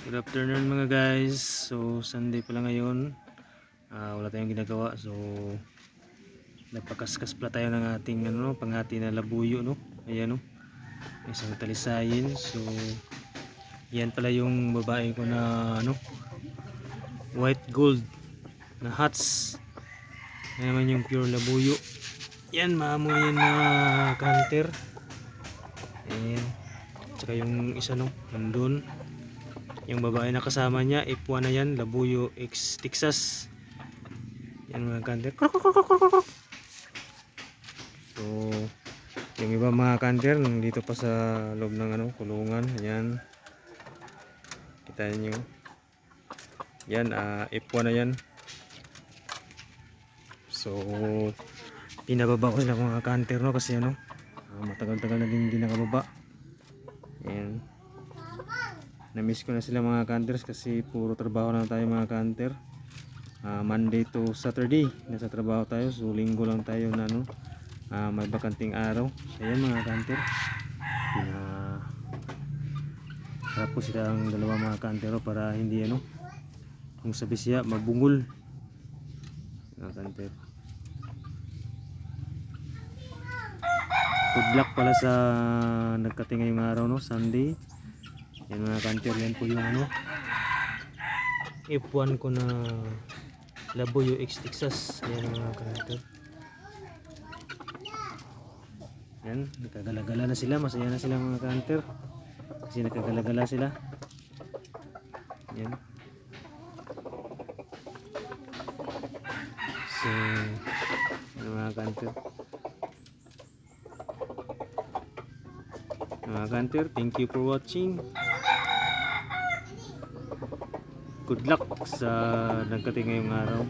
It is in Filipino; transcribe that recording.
Good afternoon mga guys. So Sunday pala ngayon. Ah, wala tayong ginagawa. So nagpakaskas pala tayo ng ating ano, panghati na labuyo no. Ayan no. Isang talisayin. So yan pala yung babae ko na ano white gold na hats. Naman yung pure labuyo. Yan maamo yan na canter. Ayan. Tsaka yung isa no, nandun. Yung babae na kasama niya, F1 na yan, Labuyo X Texas. Yan mga kanter. So, yung iba mga kanter, nandito pa sa loob ng ano, kulungan. Ayan. Kita niyo. Yan, ah, F1 na yan. So, pinababa ko sila mga kanter no kasi ano, ah, matagal-tagal na din hindi nakababa. Ayan. Na-miss ko na sila mga counters kasi puro trabaho na tayo mga counter. Ah, Monday to Saturday nasa trabaho tayo. So linggo lang tayo na ano, ah, may bakanting araw. So ayan mga counter. Harap ko sila ang dalawa mga counter para hindi ano kung sabi siya mabungol. Mga counter. Good luck pala sa nagkating ngayong araw no, Sunday. Yan mga kanter, yan po yung ano F1 ko na Labuyo X Texas. Yan mga kanter. Yan, nagkagalagala na sila. Masaya na sila mga kanter. Kasi nagkagalagala sila. Yan. So, yan mga kanter. Mga kanter, thank you for watching. Good luck sa nagkating ngayong araw.